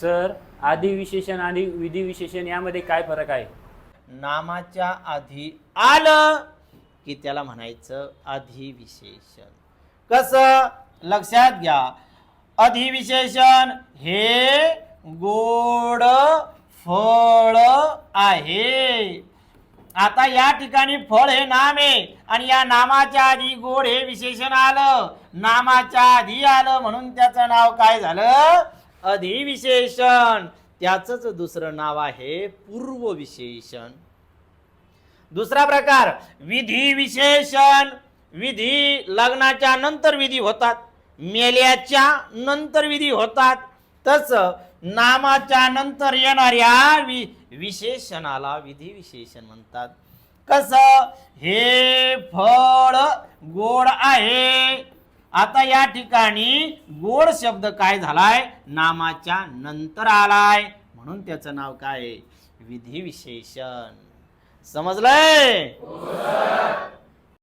Sir आधी विशेषण आणि विधी विशेषण यामध्ये काय फरक आहे? नामाच्या आधी आलं की त्याला म्हणायचं अधिविशेषण. कसं? लक्षात घ्या. अधिविशेषण हे गोड फळ आहे. आता या ठिकाणी फळ हे नाम आहे आणि या नामाच्या आधी गोड हे विशेषण आलं. नामाच्या आधी आलं म्हणून त्याचं नाव काय झालं? अधिविशेषण. त्याच दुसरं नाव आहे पूर्व विशेषण दुसरा प्रकार विधी विशेषण विधी लग्नाच्या नंतर विधी होतात मेल्याच्या नंतर विधी होतात. तस नामाच्या नंतर येणाऱ्या वि विशेषणाला विधी विशेषण म्हणतात. कस? हे फळ गोड आहे. आता या ठिकाणी गोड शब्द काय झालाय? नामाच्या नंतर आलाय. म्हणून त्याचं नाव काय आहे? विधी विशेषण समजलंय?